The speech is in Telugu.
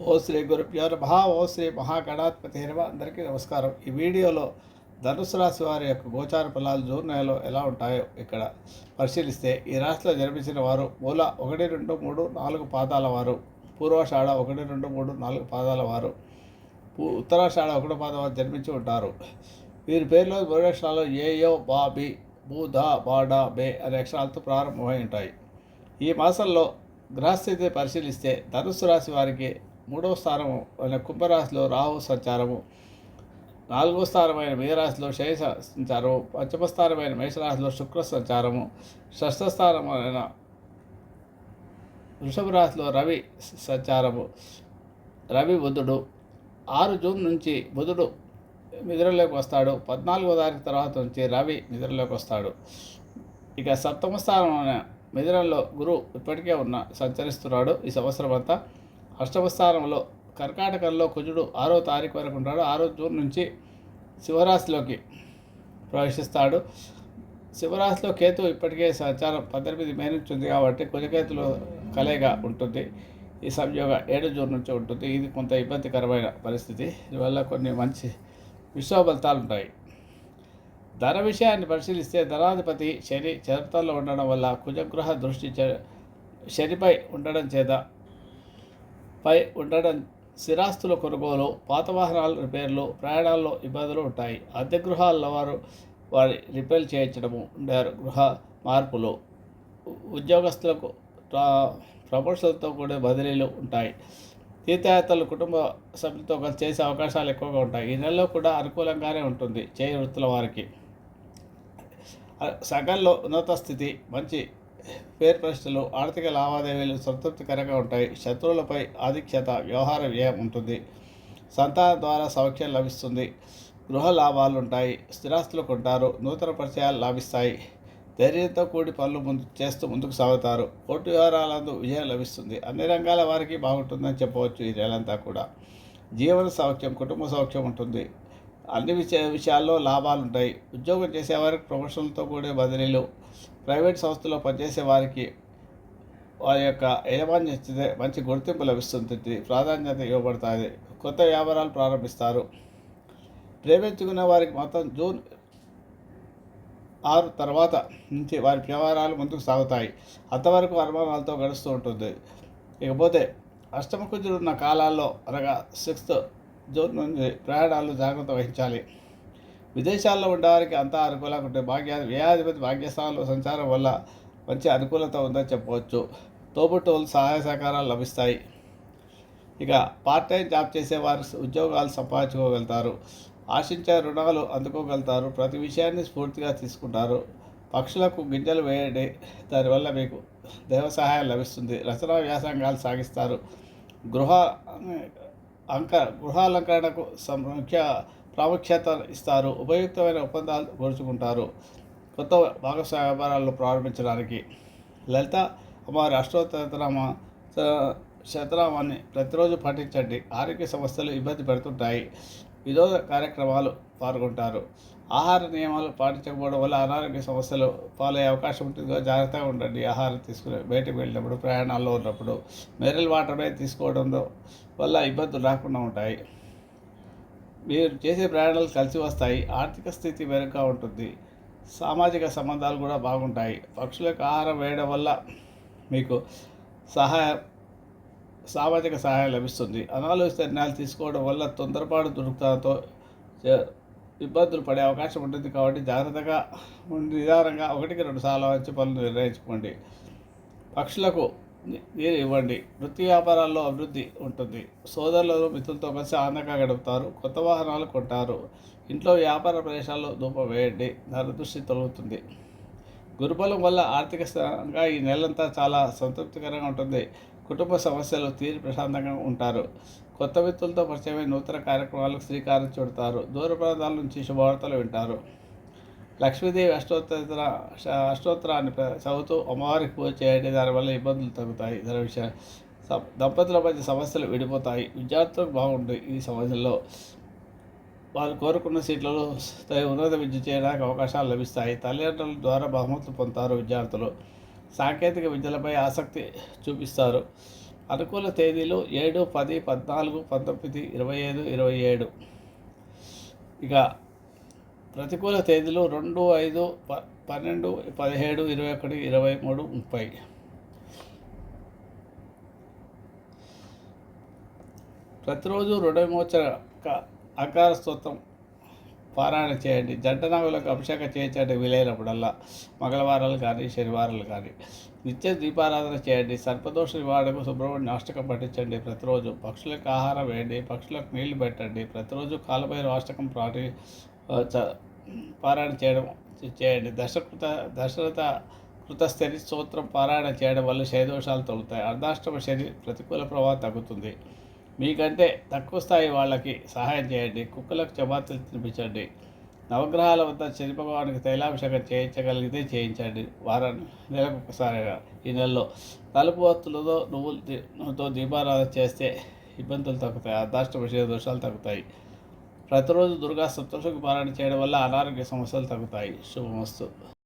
ఓ శ్రీ గురుభ్యో మహా ఓ శ్రీ మహాగణాధిపతి నమ అందరికీ నమస్కారం. ఈ వీడియోలో ధనుసు రాశి వారి యొక్క గోచార ఫలాలు జూన్ నెలలో ఎలా ఉంటాయో ఇక్కడ పరిశీలిస్తే ఈ రాశిలో జన్మించిన వారు మూల ఒకటి రెండు మూడు నాలుగు పాదాల వారు పూర్వాషాఢ ఒకటి రెండు మూడు నాలుగు పాదాల వారు పూ- ఉత్తరాషాఢ ఒకటి పాదం వారు జన్మించి ఉంటారు. వీరి పేరులో మూడు ఏయో బా బి బూ దా బాడా బే అనే అక్షరాలతో ప్రారంభమై ఉంటాయి. ఈ మాసంలో గ్రహస్థితి పరిశీలిస్తే ధనుసు రాశి వారికి మూడవ స్థానము అయిన కుంభరాశిలో రాహు సంచారము. నాలుగవ స్థానమైన మీనరాశిలో శని సంచారము. పంచమ స్థానమైన మేషరాశిలో శుక్ర సంచారము. షష్ఠ స్థానమైన వృషభ రాశిలో రవి సంచారము. రవి బుధుడు. ఆరు జూన్ నుంచి బుధుడు నిద్రలోకి వస్తాడు. పద్నాలుగో తారీఖు తర్వాత నుంచి రవి నిద్రలోకి వస్తాడు. ఇక సప్తమ స్థానమైన మిథునంలో గురువు ఇప్పటికే ఉన్న సంచరిస్తున్నాడు. ఈ సంవత్సరం అంతా అష్టవస్థానంలో కర్కాటకంలో కుజుడు ఆరో తారీఖు వరకు ఉంటాడు. ఆరో జూన్ నుంచి శివరాశిలోకి ప్రవేశిస్తాడు. శివరాశిలో కేతు ఇప్పటికే సంచారం పద్దెనిమిది మే నుంచి ఉంది కాబట్టి కుజకేతులు కలయిగా ఉంటుంది. ఈ సంయోగ ఏడు జూన్ నుంచి ఉంటుంది. ఇది కొంత ఇబ్బందికరమైన పరిస్థితి. దీనివల్ల కొన్ని మంచి విశ్వఫలితాలు ఉంటాయి. ధన విషయాన్ని పరిశీలిస్తే ధనాధిపతి శని చరిత్రలో ఉండడం వల్ల కుజగ్రహ దృష్టి శనిపై ఉండడం చేత పై ఉండడం స్థిరాస్తుల కొనుగోలు పాత వాహనాల రిపేర్లు ప్రయాణాల్లో ఇబ్బందులు ఉంటాయి. అద్దె గృహాల్లో వారు వారి రిపేర్ చేయించడము ఉండారు గృహ మార్పులు ఉద్యోగస్తులకు ప్రమోషన్తో కూడిన బదిలీలు ఉంటాయి. తీర్థయాత్రలు కుటుంబ సభ్యులతో కలిసి చేసే అవకాశాలు ఎక్కువగా ఉంటాయి. ఈ నెలలో కూడా అనుకూలంగానే ఉంటుంది. చేయి వృత్తుల వారికి. సగంలో ఉన్నత స్థితి మంచి ప్రశ్నలు ఆర్థిక లావాదేవీలు సంతృప్తికరంగా ఉంటాయి. శత్రువులపై ఆధిక్యత వ్యవహార వ్యయం ఉంటుంది. సంతానం ద్వారా సౌఖ్యం లభిస్తుంది. గృహ లాభాలు ఉంటాయి. స్థిరాస్తులు కొంటారు. నూతన పరిచయాలు లాభిస్తాయి. ధైర్యంతో కూడి పనులు ముందు చేస్తూ ముందుకు సాగుతారు. కోర్టు వ్యవహారాలందు విజయం లభిస్తుంది. అన్ని రంగాల వారికి బాగుంటుందని చెప్పవచ్చు ఈ నెలంతా కూడా. జీవన సౌఖ్యం కుటుంబ సౌఖ్యం ఉంటుంది. అన్ని విషయ విషయాల్లో లాభాలు ఉంటాయి ఉద్యోగం చేసేవారికి ప్రమోషన్లతో కూడిన బదిలీలు ప్రైవేట్ సంస్థలో పనిచేసే వారికి వారి యొక్క యజమాన్యం ఇచ్చితే మంచి గుర్తింపు లభిస్తుంది ప్రాధాన్యత ఇవ్వబడుతుంది. కొత్త వ్యాపారాలు ప్రారంభిస్తారు. ప్రేమించుకున్న వారికి మొత్తం జూన్ ఆరు తర్వాత నుంచి వారి వ్యవహారాలు ముందుకు సాగుతాయి. అంతవరకు అనుమానాలతో గడుస్తూ ఉంటుంది. ఇకపోతే అష్టమ కుజుడున్న కాలాల్లో అనగా సిక్స్త్ జూన్ నుంచి ప్రయాణాలు జాగ్రత్త వహించాలి. విదేశాల్లో ఉండేవారికి అంతా అనుకూలంగా ఉంటే భాగ్య వ్యయాధిపతి భాగ్యస్థానంలో సంచారం వల్ల మంచి అనుకూలత ఉందని చెప్పవచ్చు. తోబుట్టువులు సహాయ సహకారాలు లభిస్తాయి. ఇక పార్ట్ టైం జాబ్ చేసేవారు ఉద్యోగాలు సంపాదించుకోగలుగుతారు. ఆశించే రుణాలు అందుకోగలుగుతారు. ప్రతి విషయాన్ని స్ఫూర్తిగా తీసుకుంటారు. పక్షులకు గింజలు వేయండి. దానివల్ల మీకు దైవ సహాయం లభిస్తుంది. రచనా వ్యాసంగాలు సాగిస్తారు. గృహ అంక గృహాలంకరణకు ముఖ్య ప్రాముఖ్యత ఇస్తారు. ఉపయుక్తమైన ఒప్పందాలు కోరుచుకుంటారు కొత్త భాగస్వామ్య వ్యాపారాలను ప్రారంభించడానికి లలిత అమ్మవారి అష్టోత్తరనామ స- శతనామాన్ని ప్రతిరోజు పాటించండి. ఆరోగ్య సమస్యలు ఇబ్బంది పెడుతుంటాయి. వినోద కార్యక్రమాలు పాల్గొంటారు. ఆహార నియమాలు పాటించకపోవడం వల్ల అనారోగ్య సమస్యలు పాలయ్యే అవకాశం ఉంటుంది. జాగ్రత్తగా ఉండండి. ఆహారం తీసుకుని బయటకు వెళ్ళినప్పుడు ప్రయాణాల్లో ఉన్నప్పుడు మెరల్ వాటరే తీసుకోవడం వల్ల ఇబ్బందులు రాకుండా ఉంటాయి. మీరు చేసే ప్రయాణాలు కలిసి వస్తాయి. ఆర్థిక స్థితి మెరుగ్గా ఉంటుంది. సామాజిక సంబంధాలు కూడా బాగుంటాయి. పక్షులకు ఆహారం వేయడం వల్ల మీకు సహాయం సామాజిక సహాయం లభిస్తుంది. అనాలోచిత నిర్ణయాలు తీసుకోవడం వల్ల తొందరపాటు దొరుకుతాతో ఇబ్బందులు పడే అవకాశం ఉంటుంది కాబట్టి జాగ్రత్తగా ఉండి నిదానంగా ఒకటికి రెండు సార్లు వచ్చి పనులు నిర్ణయించుకోండి. పక్షులకు నీరు ఇవ్వండి. వృత్తి వ్యాపారాల్లో అభివృద్ధి ఉంటుంది. సోదరులు మిత్రులతో కలిసి ఆనందంగా గడుపుతారు. కొత్త వాహనాలు కొంటారు. ఇంట్లో వ్యాపార ప్రదేశాల్లో ధూపం వేయండి. దాని దృష్టి తొలగుతుంది. గురుబలం వల్ల ఆర్థిక స్థిరంగా ఈ నెలంతా చాలా సంతృప్తికరంగా ఉంటుంది. కుటుంబ సమస్యలు తీరి ప్రశాంతంగా ఉంటారు. కొత్త వ్యక్తులతో పరిచయమై నూతన కార్యక్రమాలకు శ్రీకారం చుడతారు. దూర ప్రాంతాల నుంచి శుభవార్తలు వింటారు. లక్ష్మీదేవి అష్టోత్తర అష్టోత్తరాన్ని చదువుతూ అమ్మవారికి పూజ చేయండి. దానివల్ల ఇబ్బందులు తగ్గుతాయి. ఇతర విషయం దంపతుల మధ్య సమస్యలు విడిపోతాయి. విద్యార్థులకు బాగుంటుంది ఈ సమస్యల్లో వారు కోరుకున్న సీట్లలో స్థాయి ఉన్నత విద్య చేయడానికి అవకాశాలు లభిస్తాయి. తల్లిదండ్రుల ద్వారా బహుమతులు పొందుతారు విద్యార్థులు. సాంకేతిక విద్యలపై ఆసక్తి చూపిస్తారు. అనుకూల తేదీలు ఏడు పది పద్నాలుగు పంతొమ్మిది ఇరవై ఐదు ఇరవై ఏడు. ఇక ప్రతికూల తేదీలు రెండు ఐదు ప పన్నెండు పదిహేడు ఇరవై ఒకటి ఇరవై మూడు ముప్పై. ప్రతిరోజు రుణవిమోచన అకార స్తోత్రం పారాయణ చేయండి. జంట నాగులకు అభిషేకం చేయించండి వీలైనప్పుడల్లా. మంగళవారాలు కానీ శనివారాలు కానీ. నిత్య దీపారాధన చేయండి. సర్పదోష నివారణకు సుబ్రహ్మణ్య అష్టకం పఠించండి ప్రతిరోజు. పక్షులకు ఆహారం వేయండి. పక్షులకు నీళ్ళు పెట్టండి. ప్రతిరోజు కాలభైరవ అష్టకం పాటి చ- పారాయణ చేయడం చేయండి. దశకృత దశరథ కృతస్థితి స్తోత్రం పారాయణ చేయడం వల్ల శయదోషాలు తొలుతాయి అర్ధాష్టమ శని ప్రతికూల ప్రభావం తగ్గుతుంది. మీకంటే తక్కువ స్థాయి వాళ్ళకి సహాయం చేయండి. కుక్కలకు చపాతీలు తినిపించండి. నవగ్రహాల వద్ద చనిపోవడానికి తైలాభిషేకం చేయించగలిగితే చేయించండి. వారాన్ని నెలకు ఒకసారిగా ఈ నెలలో తలుపు వత్తులతో నువ్వులతో దీపారాధన చేస్తే ఇబ్బందులు తగ్గుతాయి. అర్ధాష్టమ విషయ దోషాలు తగ్గుతాయి. ప్రతిరోజు దుర్గా సప్తశుకి పారాయణ చేయడం వల్ల అనారోగ్య సమస్యలు తగ్గుతాయి. శుభమస్తు.